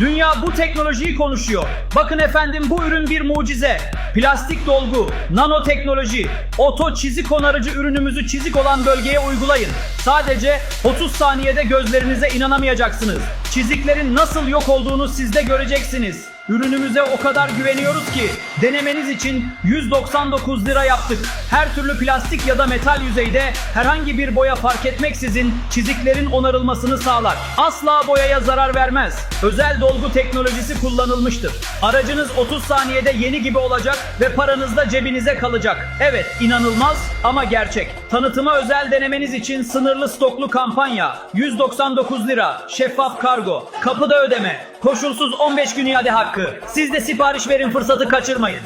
Dünya bu teknolojiyi konuşuyor. Bakın efendim bu ürün bir mucize. Plastik dolgu, nanoteknoloji, oto çizik onarıcı ürünümüzü çizik olan bölgeye uygulayın. Sadece 30 saniyede gözlerinize inanamayacaksınız. Çiziklerin nasıl yok olduğunu siz de göreceksiniz. Ürünümüze o kadar güveniyoruz ki denemeniz için 199 lira yaptık. Her türlü plastik ya da metal yüzeyde herhangi bir boya fark etmeksizin çiziklerin onarılmasını sağlar. Asla boyaya zarar vermez. Özel dolgu teknolojisi kullanılmıştır. Aracınız 30 saniyede yeni gibi olacak ve paranız da cebinize kalacak. Evet, inanılmaz ama gerçek. Tanıtıma özel denemeniz için sınırlı stoklu kampanya. 199 lira. Şeffaf kargo. Kapıda ödeme. Koşulsuz 15 gün iade hakkı. Siz de sipariş verin fırsatı kaçırmayın.